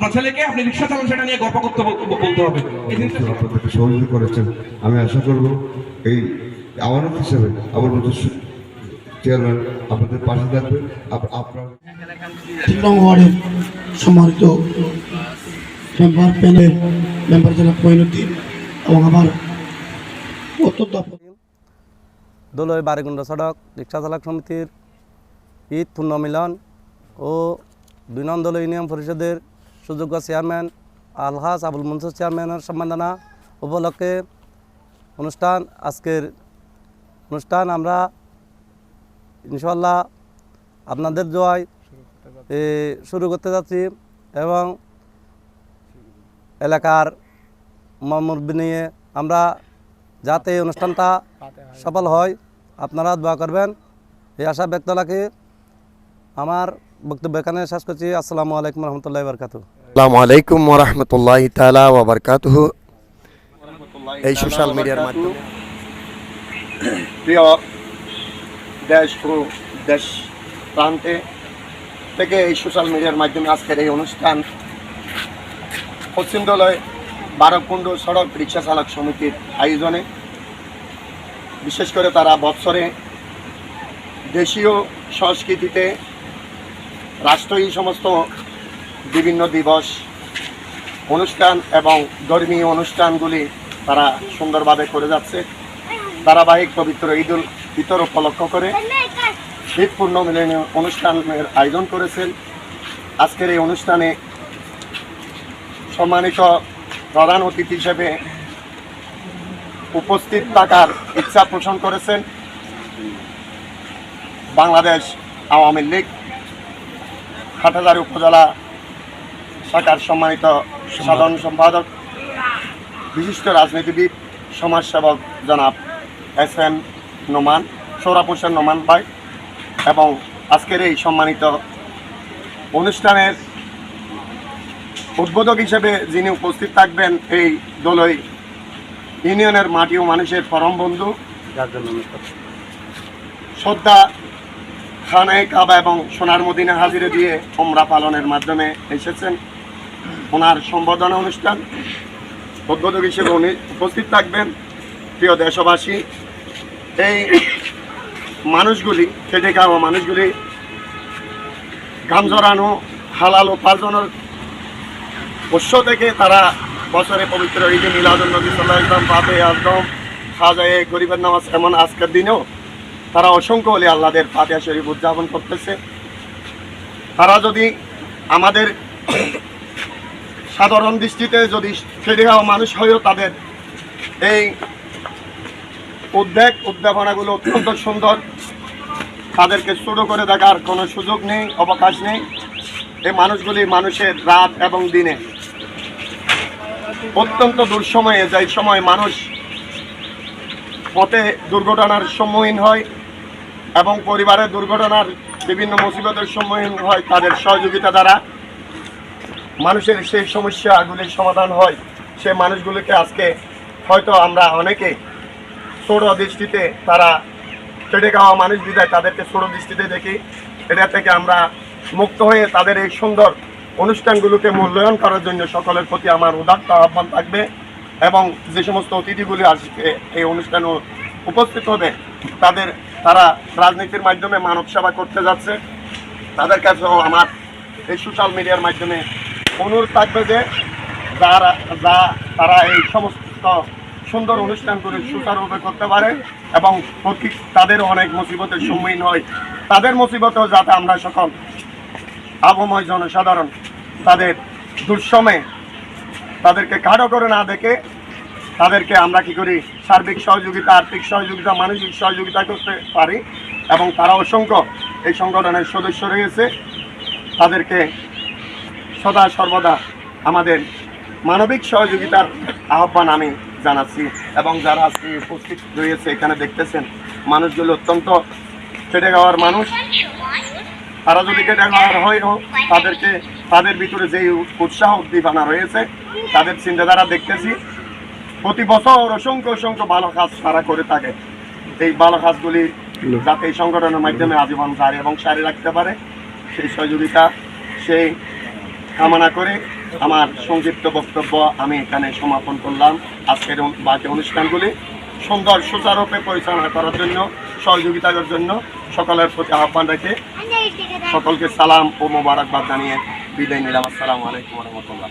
আপনার ছেলেকে আপনি রিক্সা চালান সেটা নিয়ে গল্প করতে বলতে হবে। এই জিনিসটা আপনাদেরকে সহযোগিতা করেছেন। আমি আশা করব এই আমানত হিসেবে আমার মতো চেয়ারম্যান আপনাদের পাশে থাকবে। আপনার তিন ওয়ার্ডের সম্মানিত মেম্বার প্যানেল মেম্বার জেলা পরিণতি এবং আমার অত্যন্ত দোলই বারিগুন্ড সড়ক রিক্সা চালক সমিতির ঈদ পূর্ণ পুণ্যমিলন ও দুই নং দল ইউনিয়ন পরিষদের সুযোগ্য চেয়ারম্যান আলহাজ আবুল মনসুর চেয়ারম্যানের সম্মাননা উপলক্ষে অনুষ্ঠান আজকের অনুষ্ঠান আমরা ইনশাল্লাহ আপনাদের জয় শুরু করতে যাচ্ছি এবং এলাকার মুরব্বী নিয়ে আমরা যাতে এই অনুষ্ঠানটা সফল হয়, আপনারা দোয়া করবেন। এই আশা ব্যক্ত রাখি আমার বক্তব্য এখানে শেষ করছি। আসসালামু আলাইকুম রহমতুল্লাহ বরকাতু আসসালামু আলাইকুম ওরহমতুল্লাহ তালা ওবরকাতুহ এই সোশ্যাল মিডিয়ার মাধ্যমে। প্রিয় দেশ দেশ প্রান্তে থেকে এই সোশ্যাল মিডিয়ার মাধ্যমে আজকের এই অনুষ্ঠান পশ্চিম দলয় বারকুণ্ড সড়ক রিক্সা চালক সমিতির আয়োজনে, বিশেষ করে তারা বৎসরে দেশীয় সংস্কৃতিতে রাষ্ট্রীয় সমস্ত বিভিন্ন দিবস, অনুষ্ঠান এবং ধর্মীয় অনুষ্ঠানগুলি তারা সুন্দরভাবে করে যাচ্ছে। ধারাবাহিক পবিত্র ঈদুল ফিতর উপলক্ষ করে শীত পূর্ণ মিলনীয় অনুষ্ঠানের আয়োজন করেছেন। আজকের এই অনুষ্ঠানে সম্মানিত প্রধান অতিথি হিসেবে উপস্থিত থাকার ইচ্ছা পোষণ করেছেন বাংলাদেশ আওয়ামী লীগ হাটাজারি উপজেলা শাখার সম্মানিত সাধারণ সম্পাদক, বিশিষ্ট রাজনীতিবিদ, সমাজসেবক জনাব এস এম নোমান, সৌরভ হোসেন নোমান ভাই এবং আজকের এই সম্মানিত অনুষ্ঠানের উদ্বোধক হিসেবে যিনি উপস্থিত থাকবেন, এই দলই ইউনিয়নের মাটি ও মানুষের পরম বন্ধু। শ্রদ্ধা খানায় কাবা এবং সোনার মদিনা হাজিরে দিয়ে ওমরা পালনের মাধ্যমে এসেছেন। ওনার সম্বোধনা অনুষ্ঠান। উদ্বোধক হিসেবে উনি উপস্থিত থাকবেন। প্রিয় দেশবাসী, এই মানুষগুলি, খেটে খাওয়া মানুষগুলি ঘাম জড়ানো হালাল উপার্জনের উৎস থেকে তারা বছরে পবিত্র ঈদে মিলাদুল নবী সাল্লাহ ইসলাম পাবে আজম, খাজায়ে গরিবের নামাজ এমন আজকের দিনেও তারা অসংখ্য অলি আল্লাদের ফাতিহা শরীফ উদযাপন করতেছে। তারা যদি আমাদের সাধারণ দৃষ্টিতে যদি খেটে মানুষ হয়েও তাদের এই উদ্বেগ উদ্যাপনাগুলো অত্যন্ত সুন্দর, তাদেরকে শুরু করে দেখার কোনো সুযোগ নেই, অবকাশ নেই এই মানুষগুলি মানুষের রাত এবং দিনে। অত্যন্ত দুঃসময়ে, যে সময় মানুষ পথে দুর্ঘটনার সম্মুখীন হয় এবং পরিবারের দুর্ঘটনার বিভিন্ন মুসিবতের সম্মুখীন হয় তাদের সহযোগিতা দ্বারা। মানুষের সেই সমস্যাগুলির সমাধান হয়, সে মানুষগুলিকে আজকে হয়তো আমরা অনেকে ছোট দৃষ্টিতে তারা কেটে খাওয়া মানুষ বিদায় তাদেরকে ছোট দৃষ্টিতে দেখি। এটা থেকে আমরা মুক্ত হয়ে তাদের এই সুন্দর অনুষ্ঠানগুলোকে মূল্যায়ন করার জন্য সকলের প্রতি আমার উদাত্ত আহ্বান থাকবে এবং যে সমস্ত অতিথিগুলি আজকে এই অনুষ্ঠানে উপস্থিত হবে, তাদের তারা রাজনীতির মাধ্যমে মানব সেবা করতে যাচ্ছে। তাদের কাছেও আমার এই সোশ্যাল মিডিয়ার মাধ্যমে অনুরোধ থাকবে যে যারা যা তারা এই সমস্ত সুন্দর অনুষ্ঠানগুলি সুচারুরূপে করতে পারে এবং তাদেরও অনেক মুসিবতের সম্মুখীন হয়। তাদের মুসিবতেও যাতে আমরা সকল আবময় জনসাধারণ তাদের দুঃসময়ে তাদেরকে কারও করে না দেখে তাদেরকে আমরা কি করি? সার্বিক সহযোগিতা, আর্থিক সহযোগিতা, মানসিক সহযোগিতা করতে পারি এবং তারা অসংখ্য এই সংগঠনের সদস্য রয়েছে। তাদেরকে সদা সর্বদা আমাদের মানবিক সহযোগিতার আহ্বান আমি জানাচ্ছি এবং যারা আজকে উপস্থিত রয়েছে, এখানে দেখতেছেন, মানুষগুলো অত্যন্ত খেটে খাওয়ার মানুষ। তারা যদি কেটে খাওয়ার হয় হোক তাদেরকে, তাদের ভিতরে যেই উৎসাহ উদ্দীপনা রয়েছে, তাদের চিন্তাধারা দেখতেছি। প্রতি বছর অসংখ্য অসংখ্য ভালো কাজ তারা করে থাকে। এই ভালো কাজগুলি যাতে এই সংগঠনের মাধ্যমে আজীবন জারি এবং সারি রাখতে পারে, সেই সহযোগিতা, সেই কামনা করে আমার সংক্ষিপ্ত বক্তব্য আমি এখানে সমাপন করলাম। আজকের বাকি অনুষ্ঠানগুলি সুন্দর সুচারূপে পরিচালনা করার জন্য সহযোগিতার জন্য সকলের প্রতি আহ্বান রেখে সকলকে সালাম ও মোবারকবাদ জানিয়ে বিদায় নিলাম। আসসালামু আলাইকুম রহমতুল্লাহ।